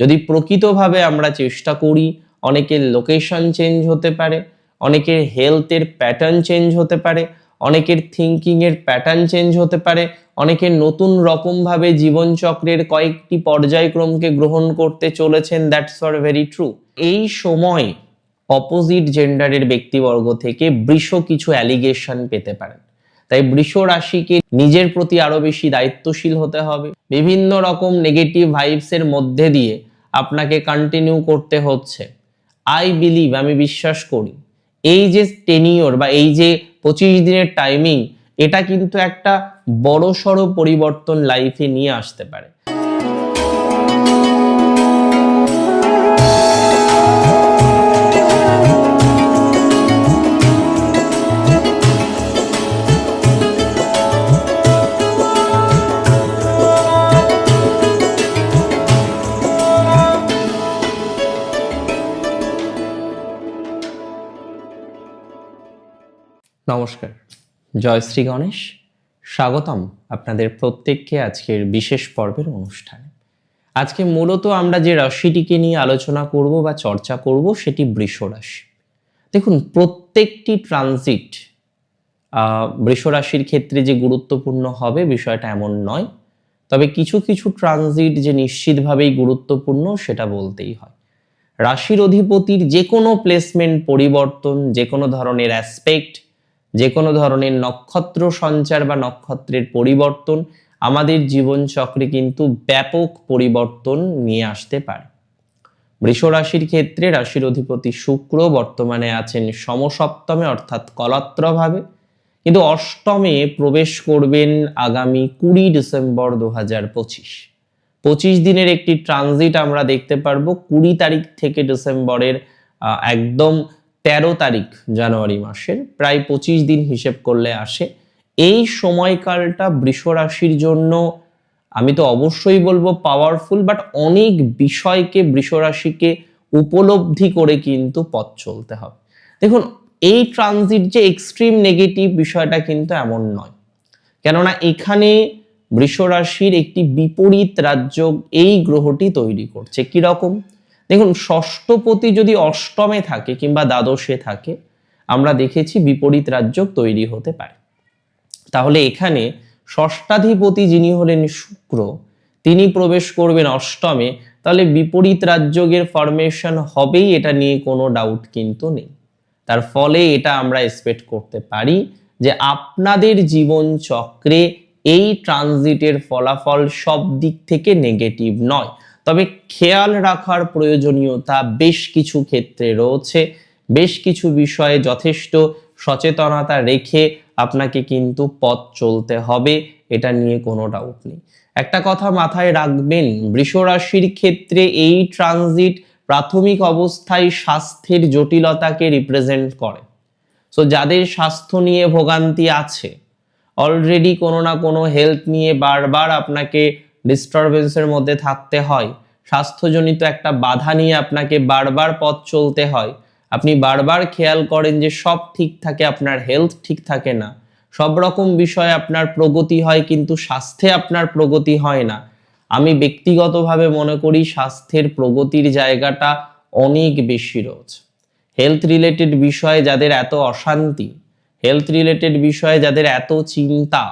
যদি প্রকৃতভাবে আমরা চেষ্টা করি, অনেকের লোকেশন চেঞ্জ হতে পারে, অনেকের হেলথের প্যাটার্ন চেঞ্জ হতে পারে, অনেকের থিঙ্কিংয়ের প্যাটার্ন চেঞ্জ হতে পারে, অনেকের নতুন রকমভাবে জীবনচক্রের কয়েকটি পর্যায়ক্রমকে গ্রহণ করতে চলেছেন দ্যাটস ফর ভেরি ট্রু এই সময় অপোজিট জেন্ডারের ব্যক্তিবর্গ থেকে বৃষ কিছু অ্যালিগেশন পেতে পারেন। তাই বৃষ রাশিকে নিজের প্রতি আরও বেশি দায়িত্বশীল হতে হবে। বিভিন্ন রকম নেগেটিভ ভাইবসের মধ্যে দিয়ে আপনাকে কন্টিনিউ করতে হচ্ছে। আই বিলিভ আমি বিশ্বাস করি, এই যে টেনিওর বা এই যে পঁচিশ দিনের টাইমিং এটা কিন্তু একটা বড়সড় পরিবর্তন লাইফে নিয়ে আসতে পারে। নমস্কার। জয় শ্রী গণেশ। স্বাগতম আপনাদের প্রত্যেককে আজকের বিশেষ পর্বের অনুষ্ঠানে। আজকে মূলত আমরা যে রাশিটিকে নিয়ে আলোচনা করব বা চর্চা করব সেটি বৃষ রাশি। দেখুন, প্রত্যেকটি ট্রানজিট বৃষ রাশির ক্ষেত্রে যে গুরুত্বপূর্ণ হবে বিষয়টা এমন নয়। তবে কিছু কিছু ট্রানজিট যে নিশ্চিতভাবেই গুরুত্বপূর্ণ সেটা বলতেই হয়। রাশির অধিপতির যে কোনো প্লেসমেন্ট পরিবর্তন যে কোনো ধরনের অ্যাসপেক্ট যে কোনো ধরনের নক্ষত্র সঞ্চার বা নক্ষত্রের পরিবর্তন আমাদের জীবন চক্রে কিন্তু ব্যাপক পরিবর্তন নিয়ে আসতে পারে। বৃষ রাশির ক্ষেত্রে রাশির অধিপতি শুক্র বর্তমানে আছেন সমসপ্তমে, অর্থাৎ কলাত্রভাবে। কিন্তু অষ্টমে প্রবেশ করবেন আগামী কুড়ি ডিসেম্বর দু হাজার পঁচিশ। পঁচিশ দিনের একটি ট্রানজিট আমরা দেখতে পারব, কুড়ি তারিখ থেকে ডিসেম্বরের একদম তেরো তারিখ জানুয়ারি মাসের, প্রায় পঁচিশ দিন হিসেব করলে আসে। এই সময়কালটা বৃষ রাশির জন্য আমি তো অবশ্যই বলব পাওয়ারফুল বাট অনেক বিষয়কে বৃষ রাশিকে উপলব্ধি করে কিন্তু পথ চলতে হবে। দেখুন, এই ট্রানজিট যে এক্সট্রিম নেগেটিভ বিষয়টা কিন্তু এমন নয়। কেননা এখানে বৃষ রাশির একটি বিপরীত রাজ্য এই গ্রহটি তৈরি করছে। কি রকম দেখুন, ষষ্ঠপতি যদি অষ্টমে থাকে কিংবা দ্বাদশে থাকে, আমরা দেখেছি বিপরীত রাজ্য তৈরি হতে পারে। তাহলে এখানে ষষ্ঠাধিপতি যিনি হলেন শুক্র, তিনি প্রবেশ করবেন অষ্টমে, তাহলে বিপরীত রাজ্যের ফরমেশন হবেই এটা নিয়ে কোনো ডাউট কিন্তু নেই। তার ফলে এটা আমরা এক্সপেক্ট করতে পারি যে আপনাদের জীবন চক্রে এই ট্রানজিটের ফলাফল সব দিক থেকে নেগেটিভ নয়। তবে খেয়াল রাখার প্রয়োজনীয়তা বেশ কিছু ক্ষেত্রে রয়েছে। বেশ কিছু বিষয়ে যথেষ্ট সচেতনতা রেখে আপনাকে কিন্তু পথ চলতে হবে, এটা নিয়ে কোনো ডাউট নেই। একটা কথা মাথায় রাখবেন, বৃষ রাশির ক্ষেত্রে এই ট্রানজিট প্রাথমিক অবস্থায় স্বাস্থ্যের জটিলতাকে রিপ্রেজেন্ট করে। সো যাদের স্বাস্থ্য নিয়ে ভোগান্তি আছে অলরেডি কোনো না কোনো হেলথ নিয়ে বারবার আপনাকে ডিস্টারবেন্সের মধ্যে থাকতে হয়। স্বাস্থ্যজনিত একটা বাধা নিয়ে আপনাকে বারবার পথ চলতে হয়। আপনি বারবার খেয়াল করেন যে সব ঠিক থাকে, আপনার হেলথ ঠিক থাকে না। সব রকম বিষয়ে আপনার প্রগতি হয়, কিন্তু স্বাস্থ্যে আপনার প্রগতি হয় না। আমি ব্যক্তিগতভাবে মনে করি স্বাস্থ্যের প্রগতির জায়গাটা অনেক বেশি রয়েছে হেলথ রিলেটেড বিষয়ে যাদের এত অশান্তি হেলথ রিলেটেড বিষয়ে যাদের এত চিন্তা,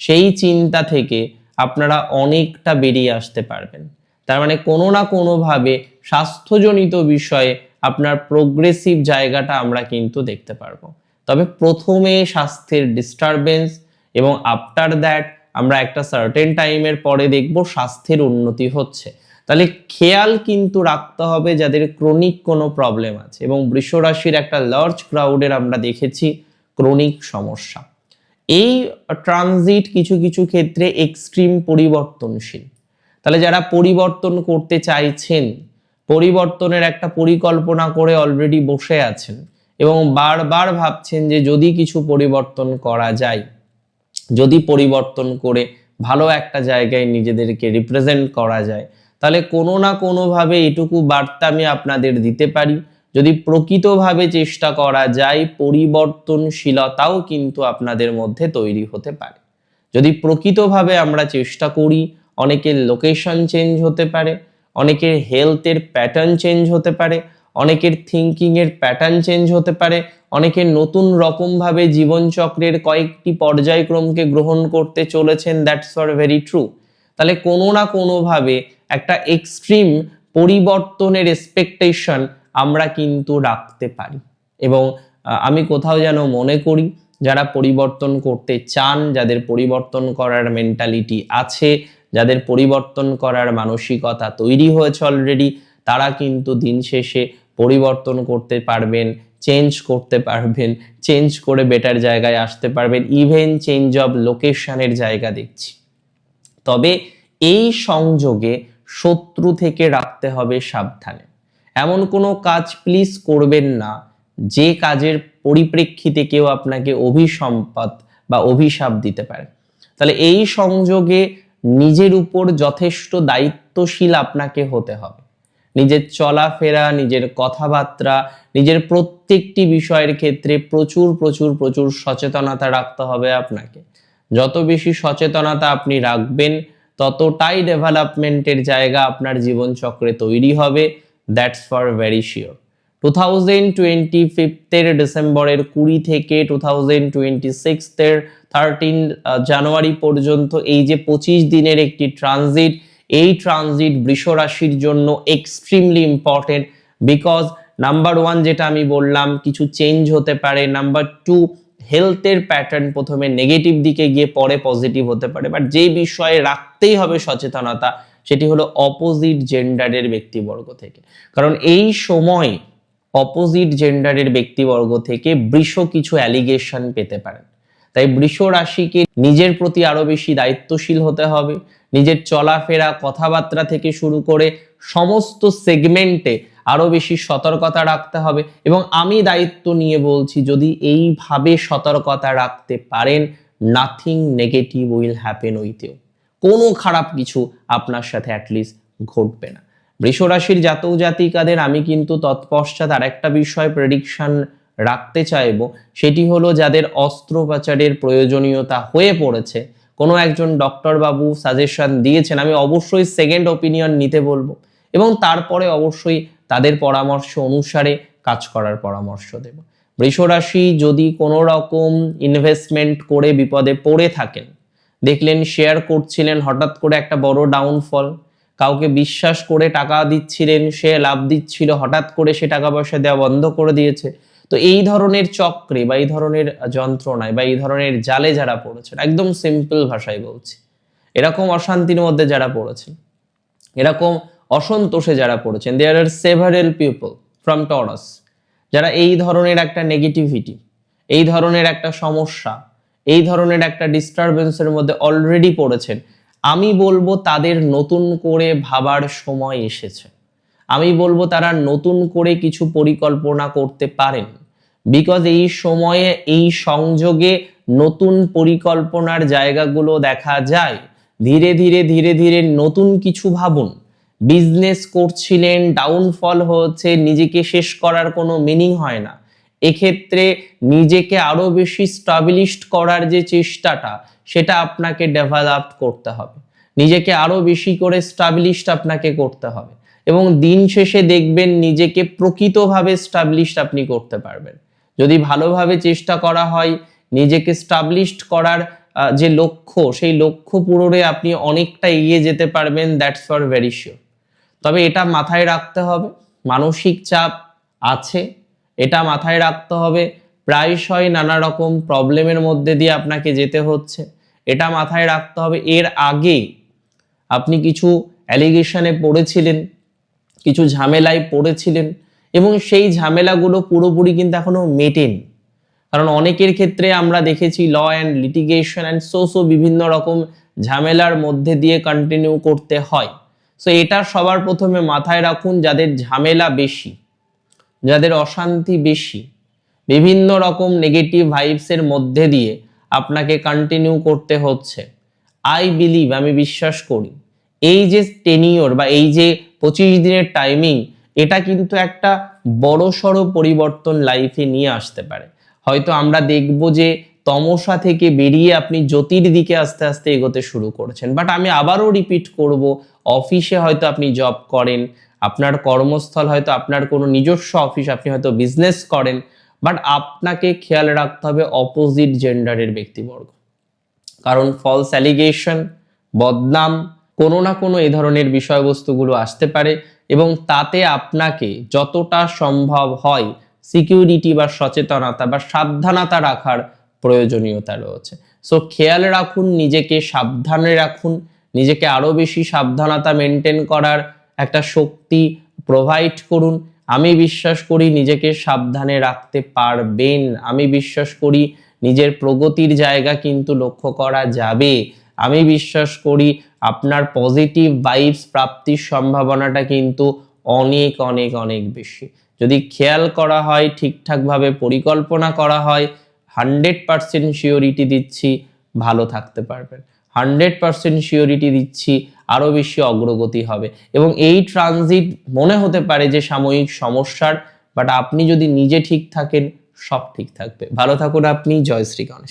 সেই চিন্তা থেকে আপনারা অনেকটা বেরিয়ে আসতে পারবেন। তার মানে কোনো না কোনোভাবে স্বাস্থ্যজনিত বিষয়ে আপনার প্রোগ্রেসিভ জায়গাটা আমরা কিন্তু দেখতে পারব। তবে প্রথমে স্বাস্থ্যের ডিস্টারবেন্স এবং আফটার দ্যাট আমরা একটা সার্টেন টাইমের পরে দেখব স্বাস্থ্যের উন্নতি হচ্ছে। তাহলে খেয়াল কিন্তু রাখতে হবে যাদের ক্রনিক কোনো প্রবলেম আছে এবং বৃষরাশির একটা লার্জ ক্রাউডের আমরা দেখেছি ক্রনিক সমস্যা। এই ট্রানজিট কিছু কিছু ক্ষেত্রে এক্সট্রিম পরিবর্তনশীল। তাহলে যারা পরিবর্তন করতে চাইছেন, পরিবর্তনের একটা পরিকল্পনা করে অলরেডি বসে আছেন এবং বারবার ভাবছেন যে যদি কিছু পরিবর্তন করা যায়, যদি পরিবর্তন করে ভালো একটা জায়গায় নিজেদেরকে রিপ্রেজেন্ট করা যায়, তাহলে কোনো না কোনোভাবে এটুকু বার্তা আমি আপনাদের দিতে পারি। যদি প্রকৃতভাবে চেষ্টা করা যায়, পরিবর্তনশীলতাও কিন্তু আপনাদের মধ্যে তৈরি হতে পারে। যদি প্রকৃতভাবে আমরা চেষ্টা করি, অনেকের লোকেশন চেঞ্জ হতে পারে, অনেকের হেলথের প্যাটার্ন চেঞ্জ হতে পারে, অনেকের থিঙ্কিংয়ের প্যাটার্ন চেঞ্জ হতে পারে, অনেকের নতুন রকমভাবে জীবনচক্রের কয়েকটি পর্যায়ক্রমকে গ্রহণ করতে চলেছেন দ্যাটস ফর ভেরি ট্রু তাহলে কোনো না কোনোভাবে একটা এক্সট্রিম পরিবর্তনের এক্সপেকটেশন আমরা কিন্তু রাখতে পারি। এবং আমি কোথাও যেন মনে করি, যারা পরিবর্তন করতে চান, যাদের পরিবর্তন করার মেন্টালিটি আছে, যাদের পরিবর্তন করার মানসিকতা তৈরি হয়েছে অলরেডি তারা কিন্তু দিন শেষে পরিবর্তন করতে পারবেন চেঞ্জ করতে পারবেন চেঞ্জ করে বেটার জায়গায় আসতে পারবেন ইভেন চেঞ্জ অব লোকেশনের জায়গা দেখছি। তবে এই সংযোগে শত্রু থেকে রাখতে হবে সাবধানে। এমন কোনো কাজ প্লিজ করবেন না। যে কাজের পরিপ্রেক্ষিতে কেউ আপনাকে অভিসম্পাদ বা অভিশাপ দিতে পারে। তাহলে এই সংযোগে নিজের উপর যথেষ্ট দায়িত্বশীল আপনাকে হতে হবে। নিজের চলাফেরা, নিজের কথাবার্তা, নিজের প্রত্যেকটি বিষয়ের ক্ষেত্রে প্রচুর প্রচুর প্রচুর সচেতনতা রাখতে হবে আপনাকে। যত বেশি সচেতনতা আপনি রাখবেন, ততটাই ডেভেলপমেন্টের জায়গা আপনার জীবনচক্রে তৈরি হবে। That's for very sure two thousand twenty ফিফথের ডিসেম্বরের কুড়ি থেকে টু থাউজেন্ড টোয়েন্টি সিক্সথের থার্টিন জানুয়ারি পর্যন্ত এই যে পঁচিশ দিনের একটি ট্রানজিট এই ট্রানজিট বৃষ রাশির জন্য extremely important because number one যেটা আমি বললাম, কিছু চেঞ্জ হতে পারে। নাম্বার টু হেলথের প্যাটার্ন প্রথমে নেগেটিভ দিকে গিয়ে পরে পজিটিভ হতে পারে। বাট যে বিষয়ে রাখতেই হবে সচেতনতা সেটি হলো অপোজিট জেন্ডারের ব্যক্তিবর্গ থেকে। কারণ এই সময় অপোজিট জেন্ডারের ব্যক্তিবর্গ থেকে বৃষ কিছু অ্যালিগেশন পেতে পারেন। তাই বৃষ রাশিকে নিজের প্রতি আরও বেশি দায়িত্বশীল হতে হবে, নিজের চলাফেরা, কথাবার্তা থেকে শুরু করে সমস্ত সেগমেন্টে আরও বেশি সতর্কতা রাখতে হবে। এবং আমি দায়িত্ব নিয়ে বলছি, যদি এইভাবে সতর্কতা রাখতে পারেন nothing negative will happen with you কোনো খারাপ কিছু আপনার সাথে অ্যাটলিস্ট ঘটবে না। বৃষ রাশির জাতক জাতিকাদের আমি কিন্তু তৎপশ্চাৎ আরেকটা বিষয় প্রেডিকশন রাখতে চাইব, সেটি হলো যাদের অস্ত্রোপচারের প্রয়োজনীয়তা হয়ে পড়েছে। কোনো একজন ডক্টর বাবু সাজেশন দিয়েছেন, আমি অবশ্যই সেকেন্ড ওপিনিয়ন নিতে বলব এবং তারপরে অবশ্যই তাদের পরামর্শ অনুসারে কাজ করার পরামর্শ দেব। বৃষরাশি যদি কোনো রকম ইনভেস্টমেন্ট করে বিপদে পড়ে থাকেন দেখলেন শেয়ার করছিলেন, হঠাৎ করে একটা বড় ডাউনফল কাউকে বিশ্বাস করে টাকা দিচ্ছিলেন, সে লাভ দিচ্ছিল, হঠাৎ করে সে টাকা পয়সা দেওয়া বন্ধ করে দিয়েছে। তো এই ধরনের চক্রে বা এই ধরনের যন্ত্রণায় বা এই ধরনের জালে যারা পড়েছেন, একদম সিম্পল ভাষায় বলছি, এরকম অশান্তির মধ্যে যারা পড়েছেন, এরকম অসন্তোষে যারা পড়েছেন there are several people from Taurus যারা এই ধরনের একটা নেগেটিভিটি এই ধরনের একটা সমস্যা এই ধরনের একটা ডিস্টারবেন্সের মধ্যে অলরেডি পড়েছেন। আমি বলব তাদের নতুন করে ভাবার সময় এসেছে। আমি বলব তারা নতুন করে কিছু পরিকল্পনা করতে পারেন। বিকজ এই সময়ে, এই সংযোগে নতুন পরিকল্পনার জায়গাগুলো দেখা যায়। ধীরে ধীরে ধীরে ধীরে নতুন কিছু ভাবুন। বিজনেস করছিলেন ডাউনফল হচ্ছে, নিজেকে শেষ করার কোনো মিনিং হয় না। এক্ষেত্রে নিজেকে আরও বেশি স্টাবলিশড করার যে চেষ্টাটা, সেটা আপনাকে ডেভেলপ করতে হবে। নিজেকে আরও বেশি করে স্টাবলিশড আপনাকে করতে হবে। এবং দিন শেষে দেখবেন নিজেকে প্রকৃতভাবে স্টাবলিশড আপনি করতে পারবেন। যদি ভালোভাবে চেষ্টা করা হয়, নিজেকে স্টাবলিশড করার যে লক্ষ্য, সেই লক্ষ্য পূরণে আপনি অনেকটা এগিয়ে যেতে পারবেন দ্যাটস ফর ভেরি শিওর তবে এটা মাথায় রাখতে হবে, মানসিক চাপ আছে এটা মাথায় রাখতে হবে। প্রায়শই নানা রকম প্রবলেমের মধ্যে দিয়ে আপনাকে যেতে হচ্ছে। এটা মাথায় রাখতে হবে। এর আগে আপনি কিছু অ্যালিগেশনে পড়েছিলেন, কিছু ঝামেলায় পড়েছিলেন এবং সেই ঝামেলাগুলো পুরোপুরি কিন্তু এখনও মেটেনি। কারণ অনেকের ক্ষেত্রে আমরা দেখেছি law and litigation and so so বিভিন্ন রকম ঝামেলার মধ্যে দিয়ে কন্টিনিউ করতে হয়। সো এটা সবার প্রথমে মাথায় রাখুন যাদের ঝামেলা বেশি। যাদের অশান্তি বেশি, বিভিন্ন রকম নেগেটিভ ভাইবসের মধ্যে দিয়ে আপনাকে কন্টিনিউ করতে হচ্ছে। আই বিলিভ আমি বিশ্বাস করি, এই যে টেনিওর বা এই যে পঁচিশ দিনের টাইমিং এটা কিন্তু একটা বড় সড়ো পরিবর্তন লাইফে নিয়ে আসতে পারে। হয়তো আমরা দেখব যে তমসা থেকে বেরিয়ে আপনি জ্যোতির দিকে আস্তে আস্তে এগোতে শুরু করেছেন বাট আমি আবারও রিপিট করব অফিসে হয়তো আপনি জব করেন আপনার কর্মস্থল হয়তো আপনার কোনো নিজস্ব অফিস আপনি হয়তো বিজনেস করেন বাট আপনাকে খেয়াল রাখতে হবে অপোজিট জেন্ডারের ব্যক্তিবর্গ। কারণ ফলস অ্যালিগেশন বদনাম, কোনো না কোনো এই ধরনের বিষয়বস্তুগুলো আসতে পারে এবং তাতে আপনাকে যতটা সম্ভব হয় সিকিউরিটি বা সচেতনতা বা সাবধানতা রাখার প্রয়োজনীয়তা রয়েছে। সো খেয়াল রাখুন, নিজেকে সাবধানে রাখুন, নিজেকে আরও বেশি সাবধানতা মেনটেন করার একটা শক্তি প্রোভাইড করুন। আমি বিশ্বাস করি নিজেকে সাবধানে রাখতে পারবেন। আমি বিশ্বাস করি নিজের প্রগতির জায়গা কিন্তু লক্ষ্য করা যাবে। আমি বিশ্বাস করি আপনার পজিটিভ ভাইবস প্রাপ্তির সম্ভাবনাটা কিন্তু অনেক অনেক অনেক বেশি। যদি খেয়াল করা হয়, ঠিকঠাকভাবে পরিকল্পনা করা হয় হান্ড্রেড পার্সেন্ট শিওরিটি দিচ্ছি, ভালো থাকতে পারবেন। হান্ড্রেড পার্সেন্ট শিওরিটি দিচ্ছি, আরও বেশি অগ্রগতি হবে। এবং এই ট্রানজিট মনে হতে পারে যে সাময়িক সমস্যার, বাট আপনি যদি নিজে ঠিক থাকেন, সব ঠিক থাকবে। ভালো থাকুন আপনি, জয় শ্রী গণেশ।